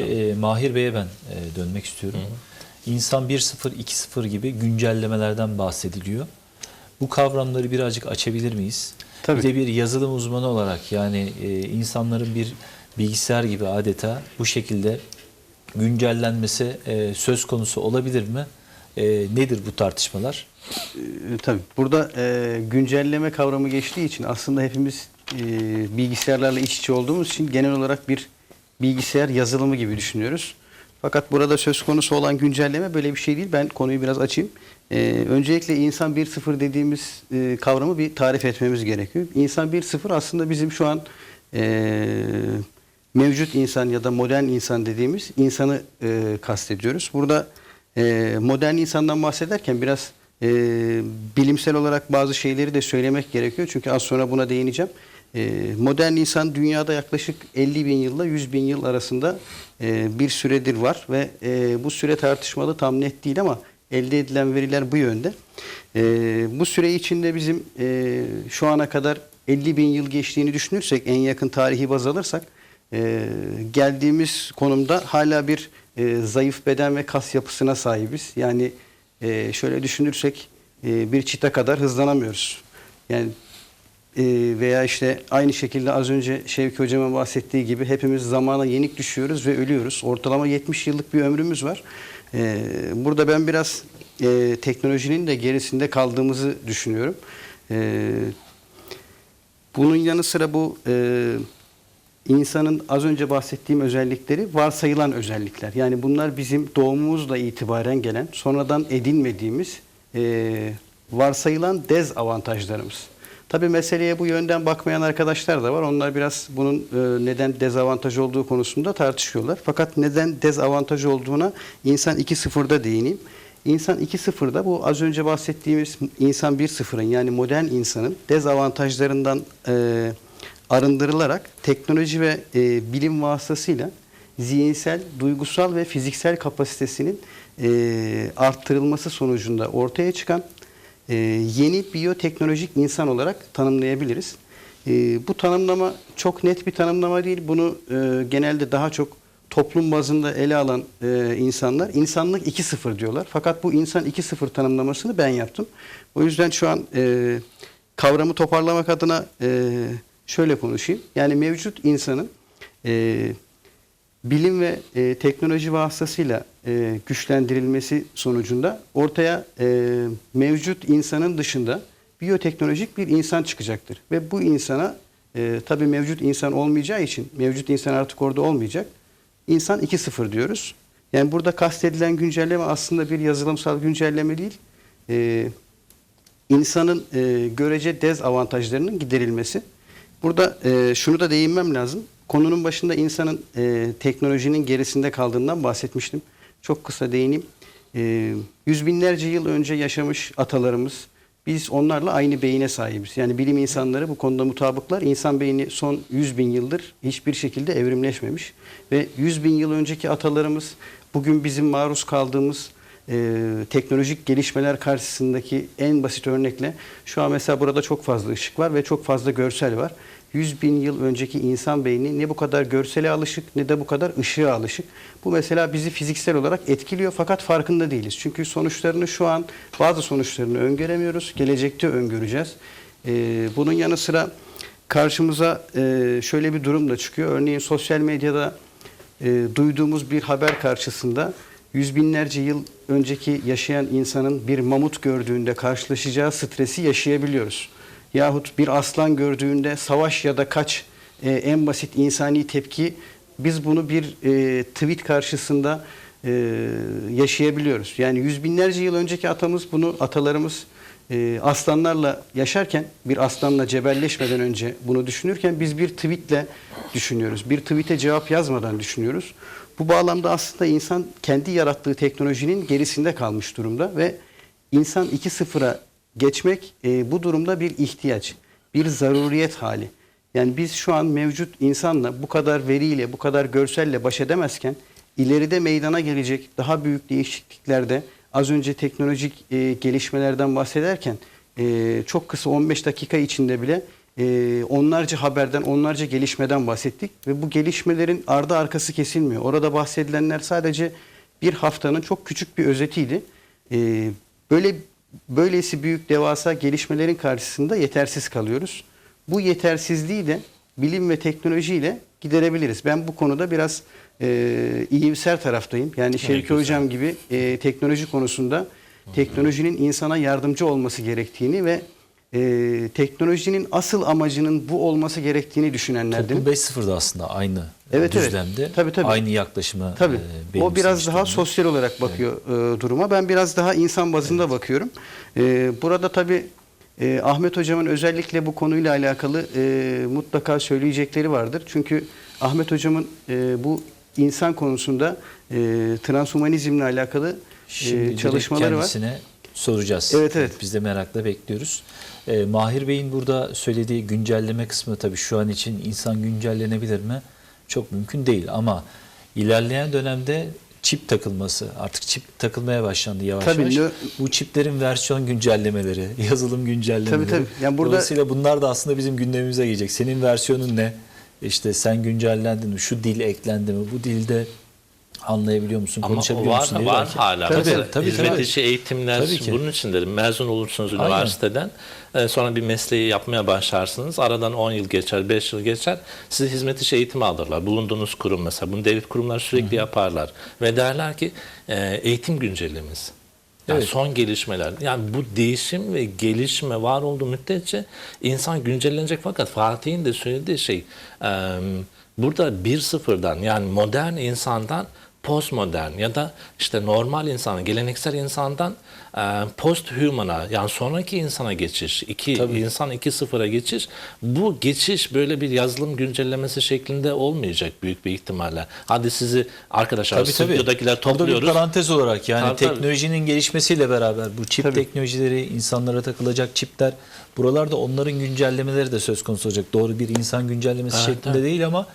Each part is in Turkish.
E, Mahir Bey'e ben e, dönmek istiyorum. İnsan 1.0, 2.0 gibi güncellemelerden bahsediliyor. Bu kavramları birazcık açabilir miyiz? Tabii. Bir de bir yazılım uzmanı olarak yani e, insanların bir bilgisayar gibi adeta bu şekilde güncellenmesi e, söz konusu olabilir mi? E, nedir bu tartışmalar? E, tabii burada e, güncelleme kavramı geçtiği için aslında hepimiz e, bilgisayarlarla iç içe olduğumuz için genel olarak bir bilgisayar yazılımı gibi düşünüyoruz. Fakat burada söz konusu olan güncelleme böyle bir şey değil. Ben konuyu biraz açayım. E, öncelikle insan 1.0 dediğimiz e, kavramı bir tarif etmemiz gerekiyor. İnsan 1.0 aslında bizim şu an e, mevcut insan ya da modern insan dediğimiz insanı e, kastediyoruz. Burada e, modern insandan bahsederken biraz e, bilimsel olarak bazı şeyleri de söylemek gerekiyor. Çünkü az sonra buna değineceğim. E, modern insan dünyada yaklaşık 50 bin yılla 100 bin yıl arasında e, bir süredir var ve e, bu süre tartışmalı tam net değil ama elde edilen veriler bu yönde. E, bu süre içinde bizim şu ana kadar 50 bin yıl geçtiğini düşünürsek en yakın tarihi baz alırsak geldiğimiz konumda hala bir zayıf beden ve kas yapısına sahibiz. Yani şöyle düşünürsek bir çita kadar hızlanamıyoruz. Yani veya işte aynı şekilde az önce Şevki Hocam'ın bahsettiği gibi hepimiz zamana yenik düşüyoruz ve ölüyoruz. Ortalama 70 yıllık bir ömrümüz var. E, burada ben biraz e, teknolojinin de gerisinde kaldığımızı düşünüyorum. E, bunun yanı sıra bu e, insanın az önce bahsettiğim özellikleri varsayılan özellikler. Yani bunlar bizim doğumumuzla itibaren gelen, sonradan edinmediğimiz e, varsayılan dezavantajlarımız. Tabii meseleye bu yönden bakmayan arkadaşlar da var. Onlar biraz bunun e, neden dezavantaj olduğu konusunda tartışıyorlar. Fakat neden dezavantaj olduğuna insan 2.0'da değineyim. İnsan 2.0'da bu az önce bahsettiğimiz insan 1.0'ın yani modern insanın dezavantajlarından e, arındırılarak teknoloji ve e, bilim vasıtasıyla zihinsel, duygusal ve fiziksel kapasitesinin e, arttırılması sonucunda ortaya çıkan e, yeni biyoteknolojik insan olarak tanımlayabiliriz. E, bu tanımlama çok net bir tanımlama değil. Bunu e, genelde daha çok toplum bazında ele alan insanlar insanlık 2.0 diyorlar. Fakat bu insan 2.0 tanımlamasını ben yaptım. O yüzden şu an kavramı toparlamak adına şöyle konuşayım. Yani mevcut insanın bilim ve e, teknoloji vasıtasıyla e, güçlendirilmesi sonucunda ortaya e, mevcut insanın dışında biyoteknolojik bir insan çıkacaktır. Ve bu insana e, tabii mevcut insan olmayacağı için mevcut insan artık orada olmayacak. İnsan 2.0 diyoruz. Yani burada kastedilen güncelleme aslında bir yazılımsal güncelleme değil. E, insanın e, görece dezavantajlarının giderilmesi. Burada e, şunu da değinmem lazım. Konunun başında insanın e, teknolojinin gerisinde kaldığından bahsetmiştim. Çok kısa değineyim. E, yüz binlerce yıl önce yaşamış atalarımız, biz onlarla aynı beyine sahibiz. Yani bilim insanları bu konuda mutabıklar. İnsan beyni son 100 bin yıldır hiçbir şekilde evrimleşmemiş. Ve 100 bin yıl önceki atalarımız bugün bizim maruz kaldığımız e, teknolojik gelişmeler karşısındaki en basit örnekle şu an mesela burada çok fazla ışık var ve çok fazla görsel var. 100 bin yıl önceki insan beyni ne bu kadar görsele alışık ne de bu kadar ışığa alışık. Bu mesela bizi fiziksel olarak etkiliyor fakat farkında değiliz. Çünkü sonuçlarını şu an bazı sonuçlarını öngöremiyoruz. Gelecekte öngöreceğiz. Ee, bunun yanı sıra karşımıza e, şöyle bir durum da çıkıyor. Örneğin sosyal medyada e, duyduğumuz bir haber karşısında yüz binlerce yıl önceki yaşayan insanın bir mamut gördüğünde karşılaşacağı stresi yaşayabiliyoruz. Yahut bir aslan gördüğünde savaş ya da kaç e, en basit insani tepki biz bunu bir e, tweet karşısında e, yaşayabiliyoruz. Yani yüz binlerce yıl önceki atamız bunu atalarımız e, aslanlarla yaşarken bir aslanla cebelleşmeden önce bunu düşünürken biz bir tweetle düşünüyoruz. Bir tweete cevap yazmadan düşünüyoruz. Bu bağlamda aslında insan kendi yarattığı teknolojinin gerisinde kalmış durumda ve insan 2.0'a geçmek e, bu durumda bir ihtiyaç, bir zaruriyet hali. Yani biz şu an mevcut insanla bu kadar veriyle, bu kadar görselle baş edemezken ileride meydana gelecek daha büyük değişikliklerde az önce teknolojik e, gelişmelerden bahsederken e, çok kısa 15 dakika içinde bile e, onlarca haberden, onlarca gelişmeden bahsettik ve bu gelişmelerin ardı arkası kesilmiyor. Orada bahsedilenler sadece bir haftanın çok küçük bir özetiydi. E, böyle böylesi büyük devasa gelişmelerin karşısında yetersiz kalıyoruz. Bu yetersizliği de bilim ve teknolojiyle giderebiliriz. Ben bu konuda biraz e, iyimser taraftayım. Yani Şevki güzel. Hocam gibi e, teknoloji konusunda teknolojinin insana yardımcı olması gerektiğini ve e, teknolojinin asıl amacının bu olması gerektiğini düşünenlerdim. Toplum 5.0'da aslında aynı Evet, evet. düzlemde. Tabii, tabii. Aynı yaklaşımı Tabii. e, o biraz daha sosyal olarak bakıyor e, duruma. Ben biraz daha insan bazında bakıyorum. E, burada tabii e, Ahmet Hocam'ın özellikle bu konuyla alakalı e, mutlaka söyleyecekleri vardır. Çünkü Ahmet Hocam'ın e, bu insan konusunda e, transhumanizmle alakalı Şimdi e, çalışmaları var. Soracağız. Evet, evet. Biz de merakla bekliyoruz. Ee, Mahir Bey'in burada söylediği güncelleme kısmı tabii şu an için insan güncellenebilir mi? Çok mümkün değil ama ilerleyen dönemde çip takılması artık çip takılmaya başlandı yavaş Tabii, yavaş. nö- Bu çiplerin versiyon güncellemeleri, yazılım güncellemeleri. Tabii, tabii. Yani burada- Dolayısıyla bunlar da aslında bizim gündemimize gelecek. Senin versiyonun ne? İşte sen güncellendin mi? Şu dil eklendi mi? Bu dilde anlayabiliyor musun? Ama konuşabiliyor var, musun? var belki- hala. Tabii, Mesela tabii, hizmet tabii. içi eğitimler Tabii ki. bunun için derim. Mezun olursunuz Aynen. üniversiteden. e, Sonra bir mesleği yapmaya başlarsınız. Aradan 10 yıl geçer, 5 yıl geçer. Sizi hizmet içi eğitimi alırlar. Bulunduğunuz kurum mesela. Bunu devlet kurumları sürekli yaparlar. Ve derler ki e, eğitim güncellemesi. Yani Evet. son gelişmeler. Yani bu değişim ve gelişme var olduğu müddetçe insan güncellenecek fakat Fatih'in de söylediği şey e, burada bir sıfırdan yani modern insandan postmodern ya da işte normal insana, geleneksel insandan e, post-human'a yani sonraki insana geçiş, iki insan iki sıfıra geçiş. Bu geçiş böyle bir yazılım güncellemesi şeklinde olmayacak büyük bir ihtimalle. Hadi sizi arkadaşlar Tabii, tabii. stüdyodakiler Burada topluyoruz. bir parantez olarak yani Tabii, tabii. teknolojinin gelişmesiyle beraber bu çip Tabii. teknolojileri, insanlara takılacak çipler, buralarda onların güncellemeleri de söz konusu olacak. Doğru bir insan güncellemesi Evet, şeklinde evet. değil ama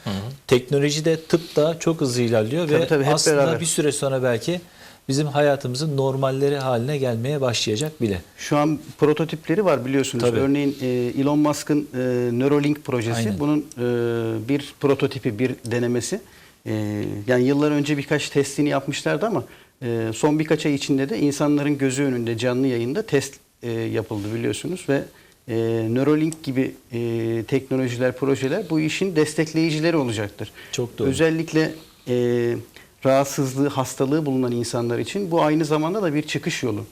teknoloji de tıp da çok hızlı ilerliyor Tabii, ve tabii, hep aslında beraber. bir süre sonra belki bizim hayatımızın normalleri haline gelmeye başlayacak bile. Şu an prototipleri var biliyorsunuz. Tabii. Örneğin e, Elon Musk'ın e, Neuralink projesi. Aynen. Bunun e, bir prototipi, bir denemesi. Yani yıllar önce birkaç testini yapmışlardı ama son birkaç ay içinde de insanların gözü önünde canlı yayında test yapıldı biliyorsunuz ve e, Neuralink gibi e, teknolojiler, projeler bu işin destekleyicileri olacaktır. Çok doğru. Özellikle e, rahatsızlığı, hastalığı bulunan insanlar için bu aynı zamanda da bir çıkış yolu.